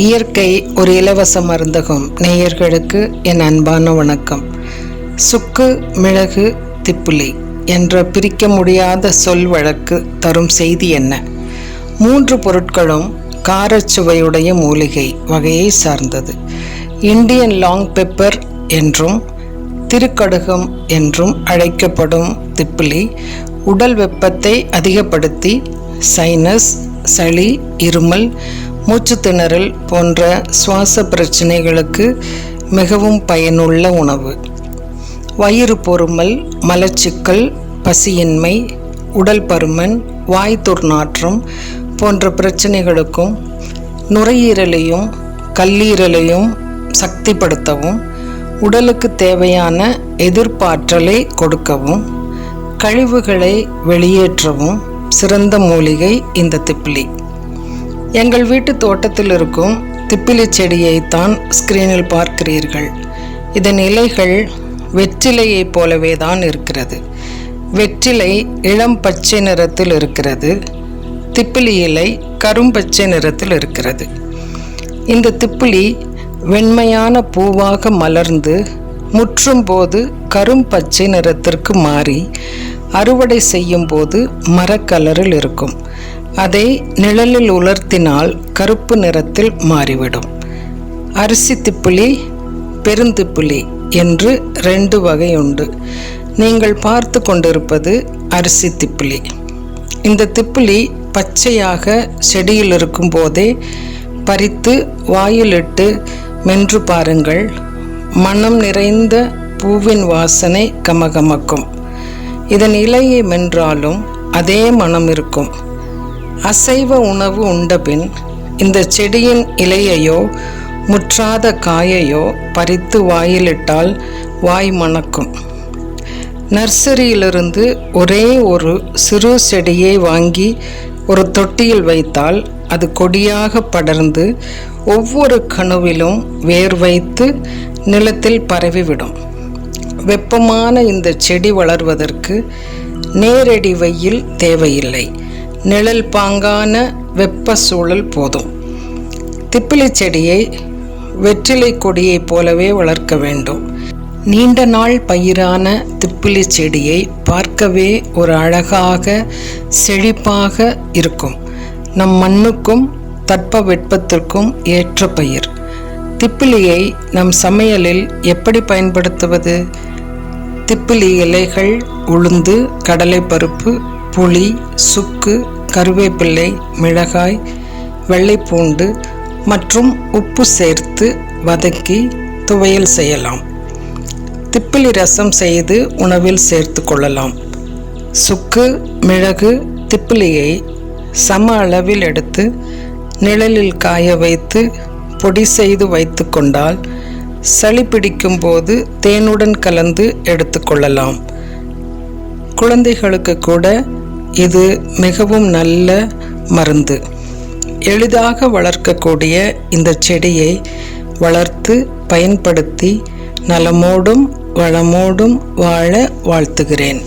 இயற்கை ஒரு இலவச மருந்தகம். நேயர்களுக்கு என் அன்பான வணக்கம். சுக்கு மிளகு திப்புலி என்ற பிரிக்க முடியாத சொல் வழக்கு தரும் செய்தி என்ன? மூன்று பொருட்களும் காரச்சுவையுடைய மூலிகை வகையை சார்ந்தது. இந்தியன் லாங் பெப்பர் என்றும் திருக்கடுகம் என்றும் அழைக்கப்படும் திப்பிலி உடல் வெப்பத்தை அதிகப்படுத்தி சைனஸ் சளி இருமல் மூச்சுத்திணறல் போன்ற சுவாச பிரச்சனைகளுக்கு மிகவும் பயனுள்ள உணவு. வயிறு பொறுமல் மலச்சிக்கல் பசியின்மை உடல் பருமன் வாய் துர்நாற்றம் போன்ற பிரச்சனைகளுக்கும் நுரையீரலையும் கல்லீரலையும் சக்திப்படுத்தவும் உடலுக்கு தேவையான எதிர்ப்பாற்றலை கொடுக்கவும் கழிவுகளை வெளியேற்றவும் சிறந்த மூலிகை இந்த திப்பிலி. எங்கள் வீட்டு தோட்டத்தில் இருக்கும் திப்பிலி செடியைத்தான் ஸ்கிரீனில் பார்க்கிறீர்கள். இதன் இலைகள் வெற்றிலையைப் போலவே தான் இருக்கிறது. வெற்றிலை இளம் பச்சை நிறத்தில் இருக்கிறது. திப்பிலி இலை கரும்பச்சை நிறத்தில் இருக்கிறது. இந்த திப்பிலி வெண்மையான பூவாக மலர்ந்து முற்றும் போது கரும்பச்சை நிறத்திற்கு மாறி அறுவடை செய்யும் போது மரக்கலரில் இருக்கும். அதை நிழலில் உலர்த்தினால் கருப்பு நிறத்தில் மாறிவிடும். அரிசி திப்பிலி பெருந்திப்புளி என்று ரெண்டு வகை உண்டு நீங்கள் பார்த்து கொண்டிருப்பது அரிசி திப்பிலி. இந்த திப்புளி பச்சையாக செடியில் இருக்கும் போதே பறித்து வாயிலிட்டு மென்று பாருங்கள். மனம் நிறைந்த பூவின் வாசனை கமகமக்கும். இதன் இலையை மென்றாலும் அதே மனம் இருக்கும். அசைவ உணவு உண்டபின் இந்த செடியின் இலையையோ முற்றாத காயையோ பறித்து வாயிலிட்டால் வாய் மணக்கும். நர்சரியிலிருந்து ஒரே ஒரு சிறு செடியை வாங்கி ஒரு தொட்டியில் வைத்தால் அது கொடியாக படர்ந்து ஒவ்வொரு கணுவிலும் வேர் வைத்து நிலத்தில் பரவிவிடும். வெப்பமான இந்த செடி வளர்வதற்கு நேரடி வெயில் தேவையில்லை. நிழல் பாங்கான வெப்ப சூழல் போதும். திப்பிலி செடியை வெற்றிலை கொடியைப் போலவே வளர்க்க வேண்டும். நீண்ட நாள் பயிரான திப்பிலி செடியை பார்க்கவே ஒரு அழகாக செழிப்பாக இருக்கும். நம் மண்ணுக்கும் தட்ப வெப்பத்திற்கும் ஏற்ற பயிர். திப்பிலியை நம் சமையலில் எப்படி பயன்படுத்துவது? திப்பிலி இலைகள் உளுந்து கடலைப்பருப்பு புளி சுக்கு கருவேப்பிள்ளை மிளகாய் வெள்ளைப்பூண்டு மற்றும் உப்பு சேர்த்து வதக்கி துவையல் செய்யலாம். திப்பிலி ரசம் செய்து உணவில் சேர்த்து கொள்ளலாம். சுக்கு மிளகு திப்பிலியை சம அளவில் எடுத்து நிழலில் காய வைத்து பொடி செய்து வைத்து கொண்டால் சளி பிடிக்கும் போது தேனுடன் கலந்து எடுத்துக்கொள்ளலாம் குழந்தைகளுக்கு கூட இது மிகவும் நல்ல மருந்து. எளிதாக வளர்க்கக்கூடிய இந்த செடியை வளர்த்து பயன்படுத்தி நலமோடும் வளமோடும் வாழ வாழ்த்துகிறேன்.